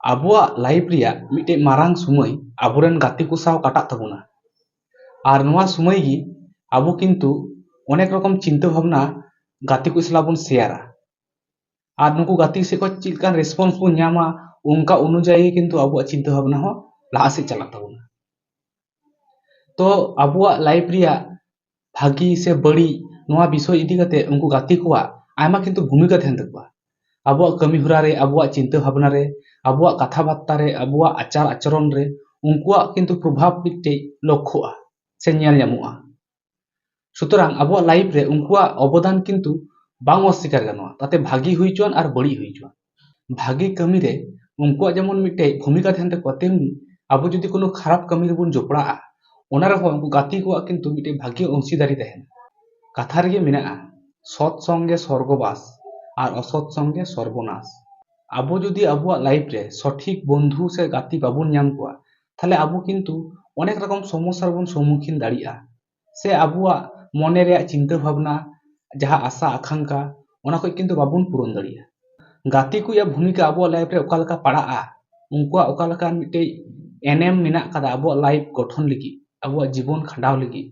ᱟᱵᱚᱣᱟᱜ ᱞᱟᱭᱤᱯ ᱨᱮᱭᱟᱜ ᱢᱤᱫᱴᱮᱡ ᱢᱟᱨᱟᱝ ᱥᱩᱢᱟᱹᱭ ᱟᱵᱚᱨᱮᱱ ᱜᱟᱛᱮ ᱠᱚ ᱥᱟᱶ ᱠᱟᱴᱟᱜ ᱛᱟᱵᱚᱱᱟ ᱟᱨ ᱱᱚᱣᱟ ᱥᱩᱢᱟᱹᱭ ᱜᱮ ᱟᱵᱚ ᱠᱤᱱᱛᱩ ᱚᱱᱮᱠ ᱨᱚᱠᱚᱢ ᱪᱤᱱᱛᱟᱹ ᱵᱷᱟᱵᱱᱟ ᱜᱟᱛᱮ ᱠᱚ ᱥᱟᱞᱟᱜ ᱵᱚᱱ ᱥᱮᱭᱟᱨᱟ ᱟᱨ ᱱᱩᱠᱩ ᱜᱟᱛᱮ ᱥᱮᱫ ᱠᱷᱚᱱ ᱪᱮᱫ ᱞᱮᱠᱟᱱ ᱨᱮᱥᱯᱚᱱᱥ ᱵᱚᱱ ᱧᱟᱢᱟ ᱚᱱᱠᱟ ᱚᱱᱩᱡᱟᱭᱤ ᱠᱤᱱᱛᱩ ᱟᱵᱚᱣᱟᱜ ᱪᱤᱱᱛᱟᱹ ᱵᱷᱟᱵᱱᱟ ᱦᱚᱸ ᱞᱟᱦᱟ ᱥᱮᱫ ᱪᱟᱞᱟᱜ ᱛᱟᱵᱚᱱᱟ ᱛᱚ ᱟᱵᱚᱣᱟᱜ ᱞᱟᱭᱤᱯ ᱨᱮᱭᱟᱜ ᱵᱷᱟᱹᱜᱤ ᱥᱮ ᱵᱟᱹᱲᱤᱡ ᱱᱚᱣᱟ ᱵᱤᱥᱚᱭ ᱤᱫᱤ ᱠᱟᱛᱮ ᱩᱱᱠᱩ ᱜᱟᱛᱮ ᱠᱚᱣᱟᱜ ᱟᱭᱢᱟ ᱠᱤᱱᱛᱩ ᱵᱷᱩᱢᱤᱠᱟ ᱛᱟᱦᱮᱱ ᱛᱟᱠᱚᱣᱟ উংকুয়া কিন্তু প্রভাব মিটে লক্ষ্যা সে নিয়ামা সুতরাং আবার লাইফ রে উংকুয়া অবদান কিন্তু বাং অস্বীকার গানোয়া তাতে ভাগি হই চান আর বড়ি হই চান ভাগি কামি রে উংকুয়া যেমন মিটে ভূমিকা থাকতে তেমনি আবু যদি কোনো খারাপ কামি রে বন জোপড়া ওনার হো উংকু গাতি কোয়া কিন্তু মিটে ভাগি অংশীদারি থাকেন কথা রে মেনা সৎ সঙ্গে স্বর্গবাস ᱟᱨ ᱚᱥᱚᱛ ᱥᱚᱝᱜᱮ ᱥᱚᱨᱵᱚᱱᱟᱥ ᱟᱵᱚ ᱡᱩᱫᱤ ᱟᱵᱚᱣᱟᱜ ᱞᱟᱭᱤᱯᱷ ᱨᱮ ᱥᱚᱴᱷᱤᱠ ᱵᱚᱱᱫᱷᱩ ᱥᱮ ᱜᱟᱛᱮ ᱵᱟᱵᱚᱱ ᱧᱟᱢ ᱠᱚᱣᱟ ᱛᱟᱦᱞᱮ ᱟᱵᱚ কিন্তু অনেক রকম সমস্যা ᱨᱮᱵᱚᱱ সম্মুখীন ᱫᱟᱲᱮᱭᱟᱜᱼᱟ ᱥᱮ ᱟᱵᱚᱣᱟᱜ মনে ᱨᱮᱭᱟᱜ চিন্তা ভাবনা ᱡᱟᱦᱟᱸ আশᱟ আকাঙ্ক্ষা ᱚᱱᱟ ᱠᱚ কিন্তু ᱵᱟᱵᱚᱱ ᱯᱩᱨᱚᱱ ᱫᱟᱲᱮᱭᱟᱜᱼᱟ ᱜᱟᱛᱮ ᱠᱚᱣᱟᱜ ᱵᱷᱩᱢᱤᱠᱟ ᱟᱵᱚᱣᱟᱜ ᱞᱟᱭᱤᱯᱷ ᱨᱮ ᱚᱠᱟ ᱞᱮᱠᱟ ᱯᱟᱲᱟᱜᱼᱟ ᱩᱱᱠᱩᱣᱟᱜ ᱚᱠᱟ ᱞᱮᱠᱟ ᱢᱤᱫᱴᱮᱡ ᱮᱱᱮᱢ ᱢᱮᱱᱟᱜ ᱟᱠᱟᱫᱟ ᱟᱵᱚᱣᱟᱜ ᱞᱟᱭᱤᱯᱷ ᱜᱚᱴᱷᱚᱱ ᱞᱟᱹᱜᱤᱫ ᱟᱵᱚᱣᱟᱜ ᱡᱤᱵᱚᱱ ᱠᱷᱟᱸᱰᱟᱣ ᱞᱟᱹᱜᱤᱫ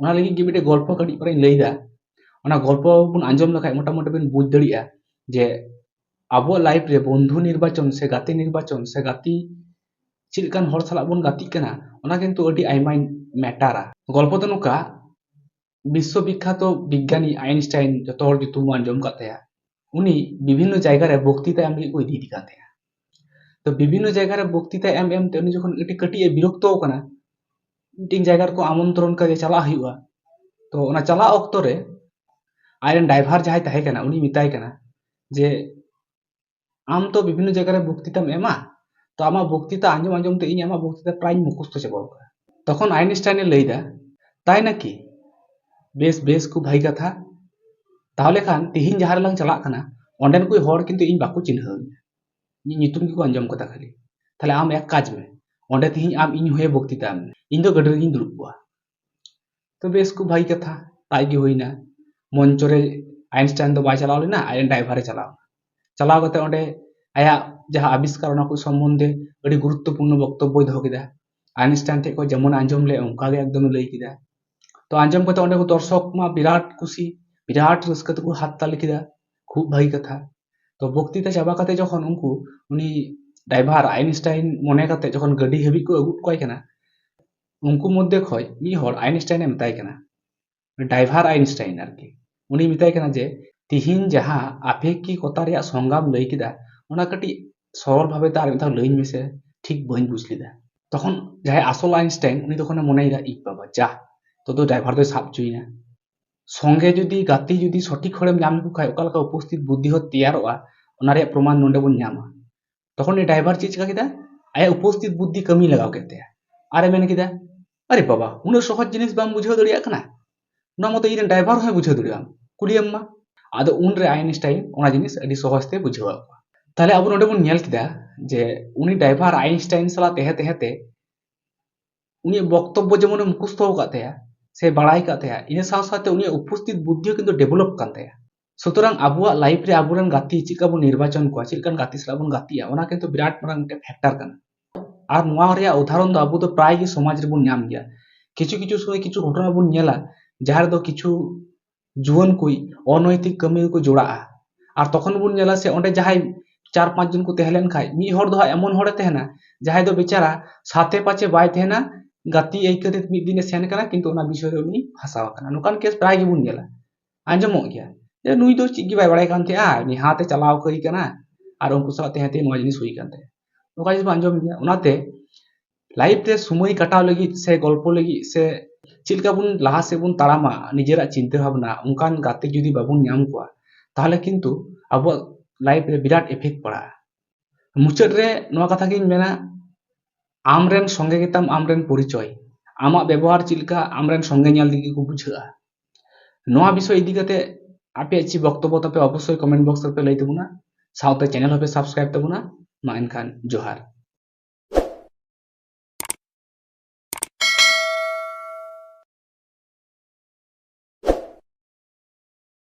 ᱚᱱᱟ ᱞᱟᱹᱜᱤᱫ ᱜᱮ ᱢᱤᱫᱴᱮᱡ ᱜᱚᱞᱯᱚ ᱠᱟᱹᱴᱤᱡ ᱯᱚᱨᱮᱧ ᱞᱟᱹᱭᱫᱟ ওনা গল্প বন আঞ্জম লেখায় মোটামুটি বেন বুঝ দাঁড়িয়ে'a যে আবহাওয়া লাইফ রে বন্ধু নির্বাচন সে গাতি নির্বাচন সে গাতি ᱪᱮᱫ ᱞᱮᱠᱟᱱ ᱦᱚᱲ ᱥᱟᱞᱟᱜ ᱵᱚᱱ ᱜᱟᱛᱮᱜ ᱠᱟᱱᱟ ᱚᱱᱟ ᱠᱤᱱᱛᱩ ᱟᱹᱰᱤ ᱟᱭᱢᱟᱭ ম্যাটারা গল্প ᱫᱚ ᱱᱚᱝᱠᱟ বিশ্ববিখ্যাত বিজ্ঞানী আইনস্টাইন যত হড় ᱧᱩᱛᱩᱢ ᱵᱚᱱ ᱟᱸᱡᱚᱢ ᱠᱟᱜ ᱛᱟᱭᱟ উনি বিভিন্ন জায়গা রে বক্তৃতা এম ᱞᱟᱹᱜᱤᱫ ᱠᱚ ᱤᱫᱤᱭᱮᱫ ᱠᱟᱱ ᱛᱟᱦᱮᱸᱟ তো বিভিন্ন জায়গা রে বক্তৃতা এম এম তে উনি যখন একটি কাটিয়ে বিরক্ত ᱠᱟᱱᱟ মিটিং জায়গা ᱨᱮᱠᱚ আমন্ত্রণ ᱠᱟᱫᱮ ᱪᱟᱞᱟᱜ ᱦᱩᱭᱩᱜᱼᱟ তো ᱚᱱᱟ ᱪᱟᱞᱟᱜ ᱚᱠᱛᱚ ᱨᱮ आरन ड्राइर जहाँ उन्हीं उन जे आम तो विभिन्न जगह बक्तृतम एमा तो आम बक्तृता आज आज़म तो इंमा बक्तृता प्राय मुखस्त चाबाद तक आइनस्टाइन लैदा तक बेस बेस को भाई कथा तान तेहन जहाँ लंग चलना अंडन कोई हर कितु इन बाको चिन्हुम को आज़म को खाली। तेल आम एक काज में अंडे तेहन आम इन हुए बक्तृता इन गाड़ी दुर्ब तो बेस को भाई कथा तक होना ᱢᱚᱧᱪᱚ ᱨᱮ ᱟᱭᱤᱱᱥᱴᱟᱭᱤᱱ ᱫᱚ ᱵᱟᱭ ᱪᱟᱞᱟᱣ ᱞᱮᱱᱟ ᱟᱡᱨᱮᱱ ᱰᱟᱭᱵᱷᱟᱨᱮ ᱪᱟᱞᱟᱣ ᱪᱟᱞᱟᱣ ᱠᱟᱛᱮ ᱚᱸᱰᱮ ᱟᱭᱟᱜ ᱡᱟᱦᱟᱸ ᱟᱵᱤᱥᱠᱟᱨ ᱚᱱᱟ ᱠᱚ ᱥᱚᱢᱵᱚᱱᱫᱷᱮ ᱟᱹᱰᱤ ᱜᱩᱨᱩᱛᱛᱚᱯূᱨᱱᱚ ᱵᱚᱠᱛᱚᱵᱵᱚᱭ ᱫᱚᱦᱚ ᱠᱮᱫᱟ আইনস্টাইন ᱴᱷᱮᱡ ᱠᱷᱚᱱ ᱡᱮᱢᱚᱱ ᱟᱸᱡᱚᱢ ᱞᱮ ᱚᱱᱠᱟᱜᱮ ᱮᱠᱫᱚᱢ ᱞᱟᱹᱭ ᱠᱮᱫᱟ ᱛᱚ ᱟᱸᱡᱚᱢ ᱠᱟᱛᱮ ᱚᱸᱰᱮ ᱠᱚ ᱫᱚᱨশᱚᱠ ᱢᱟ ᱵᱤᱨᱟᱴ ᱠᱩᱥᱤ বিরাট ᱨᱟᱹᱥᱠᱟᱹ ᱛᱮᱠᱚ হাততালি কেদা খুব ভাই কথা তো বক্তৃতা চাবা কাতে যখন উনকু উনি ড্রাইভার আইনস্টাইন মনে কাতে যখন গাড়ি হাবি কো আগুট কয় কেনা উনকু মধ্যে খয় মি হর আইনস্টাইন এ মেতাই কেনা ড্রাইভার আইনস্টাইন আর কি ᱩᱱᱤ ᱢᱮᱛᱟᱭ ᱠᱟᱱᱟ ᱡᱮ, ᱛᱤᱦᱤᱧ ᱡᱟᱦᱟᱸ ᱟᱯᱮᱠᱤᱠᱚᱛᱟ ᱨᱮᱭᱟᱜ ᱥᱚᱝᱜᱟᱢ ᱞᱟᱹᱭ ᱠᱮᱫᱟ, ᱚᱱᱟ ᱠᱟᱹᱴᱤᱡ ᱥᱚᱨᱚᱞ ᱵᱷᱟᱵᱮ ᱛᱮ ᱟᱨ ᱢᱤᱫ ᱫᱷᱟᱣ ᱞᱟᱹᱭᱟᱹᱧ ᱢᱮᱥᱮ, ᱴᱷᱤᱠ ᱵᱟᱹᱧ ᱵᱩᱡ ᱞᱮᱫᱟ তখন ᱡᱟᱦᱟᱸᱭ আসল আইনস্টাইন উনি তখন মনেᱭᱮᱫᱟ ইক বাবা যা তত ড্রাইভার দই সাব চুইনা সঙ্গে যদি গাতি যদি সঠিক হড়েম নাম লেখো খায় ওকালকা উপস্থিত বুদ্ধি হ তৈয়ারোয়া ওনা রেয়া প্রমাণ নোডে বন নামা তখন এই ড্রাইভার চেক কেদা আয়া উপস্থিত বুদ্ধি কামি লাগাও কেতে আরে মেনে কেদা আরে বাবা উনি সহজ জিনিস বাম বুঝাও দড়িয়া কানা না মতো ইরেন ড্রাইভার হয় বুঝাও দড়িয়া ᱠᱩᱞᱤᱭᱮᱢ ᱢᱟ ᱟᱫᱚ ᱩᱱᱨᱮ ᱟᱭᱤᱱᱥᱴᱟᱭᱤᱱ ᱚᱱᱟ ᱡᱤᱱᱤᱥ ᱟᱹᱰᱤ ᱥᱚᱦᱚᱡ ᱛᱮ ᱵᱩᱡᱷᱟᱹᱣ ᱟᱠᱚᱣᱟ ᱛᱟᱦᱞᱮ ᱟᱵᱚ ᱱᱚᱰᱮ ᱵᱚᱱ ᱧᱮᱞ ᱠᱮᱫᱟ ᱡᱮ ᱩᱱᱤ ᱰᱟᱭᱵᱷᱟᱨ ᱟᱭᱤᱱᱥᱴᱟᱭᱤᱱ ᱥᱟᱞᱟᱜ ᱛᱟᱦᱮᱸ ᱛᱟᱦᱮᱸ ᱛᱮ ᱩᱱᱤᱭᱟᱜ ᱵᱚᱠᱛᱚᱵᱵᱚ ᱡᱮᱢᱚᱱᱮ ᱢᱩᱠᱷᱚᱥᱛᱚ ᱟᱠᱟᱫ ᱛᱟᱭᱟ ᱥᱮ ᱵᱟᱲᱟᱭ ᱟᱠᱟᱫ ᱛᱟᱭᱟ ᱤᱱᱟᱹ ᱥᱟᱶ ᱥᱟᱶᱛᱮ ᱩᱱᱤᱭᱟᱜ ᱩᱯᱚᱥᱛᱷᱤᱛ ᱵᱩᱫᱽᱫᱷᱤ ᱦᱚᱸ ᱠᱤᱱᱛᱩ ᱰᱮᱵᱷᱮᱞᱚᱯ ᱠᱟᱱ ᱛᱟᱭᱟ সুতরাং আবুয়া লাইফ রে আবুরান গাতি চিকা বন নির্বাচন কোয়া চিকান গাতি সলা বন গাতি ওনা কিন্তু বিরাট বড় একটা ফ্যাক্টর কানা আর নোয়া রে উদাহরণ তো আবু তো প্রায় কি সমাজ রে বন নাম গিয়া কিছু কিছু সময় কিছু ঘটনা বন নেলা যাহার তো কিছু जुआन को अनैतिक कमी को जोड़ा और तक ᱵᱚᱱ ᱧᱮᱞᱟ चार पाँच जन को तहलेन खाए दो एमन तहना। जहाँ बेचारा साथे पाचे बाय तहना, गति ऐकते दिन सेन करा विषय रे नौकान केस प्राय गे बुन गेला गया। जे नुई दो चिगी चलाव कई और उनको साथ तहते नुआ जिस आंजम गया। लाइफ से समय काटा लगी, से गल्प लगी, से ᱪᱮᱫ ᱞᱮᱠᱟ ᱵᱚᱱ ᱞᱟᱦᱟ ᱥᱮᱫ ᱵᱚᱱ ᱛᱟᱲᱟᱢᱟ ᱱᱤᱡᱮᱨᱟᱜ ᱪᱤᱱᱛᱟᱹ ᱵᱷᱟᱵᱱᱟ ᱚᱱᱠᱟᱱ ᱜᱟᱛᱮ ᱡᱩᱫᱤ ᱵᱟᱵᱚᱱ ᱧᱟᱢ ᱠᱚᱣᱟ ᱛᱟᱦᱚᱞᱮ ᱠᱤᱱᱛᱩ ᱟᱵᱚᱣᱟᱜ ᱞᱟᱭᱤᱯᱷ ᱨᱮ ᱵᱤᱨᱟᱴ ᱤᱯᱷᱮᱠᱴ ᱯᱟᱲᱟᱜᱼᱟ ᱢᱩᱪᱟᱹᱫ ᱨᱮ ᱱᱚᱣᱟ ᱠᱟᱛᱷᱟ ᱜᱤᱧ ᱢᱮᱱᱟ ᱟᱢᱨᱮᱱ ᱥᱚᱸᱜᱮ ᱜᱮᱛᱟᱢ ᱟᱢᱨᱮᱱ ᱯᱚᱨᱤᱪᱚᱭ ᱟᱢᱟᱜ ᱵᱮᱵᱚᱦᱟᱨ ᱪᱮᱫ ᱞᱮᱠᱟ ᱟᱢᱨᱮᱱ ᱥᱚᱸᱜᱮ ᱧᱮᱞ ᱛᱮᱜᱮ ᱠᱚ ᱵᱩᱡᱷᱟᱹᱜᱼᱟ ᱱᱚᱣᱟ ᱵᱤᱥᱚᱭ ᱤᱫᱤ ᱠᱟᱛᱮ ᱟᱯᱮᱭᱟᱜ ᱪᱮᱫ ᱵᱚᱠᱛᱚᱵᱚ ᱛᱟᱯᱮ ᱚᱵᱚᱥᱥᱳᱭ ᱠᱚᱢᱮᱱᱴ ᱵᱚᱠᱥ ᱨᱮᱯᱮ ᱞᱟᱹᱭ ᱛᱟᱵᱚᱱᱟ ᱥᱟᱶᱛᱮ ᱪᱮᱱᱮᱞ ᱦᱚᱸᱯᱮ ᱥᱟᱵᱥᱠᱨᱟᱭᱤᱵ ᱛᱟᱵᱚᱱᱟ ᱢᱟ ᱮᱱᱠᱷᱟᱱ ᱡᱚᱦᱟᱨ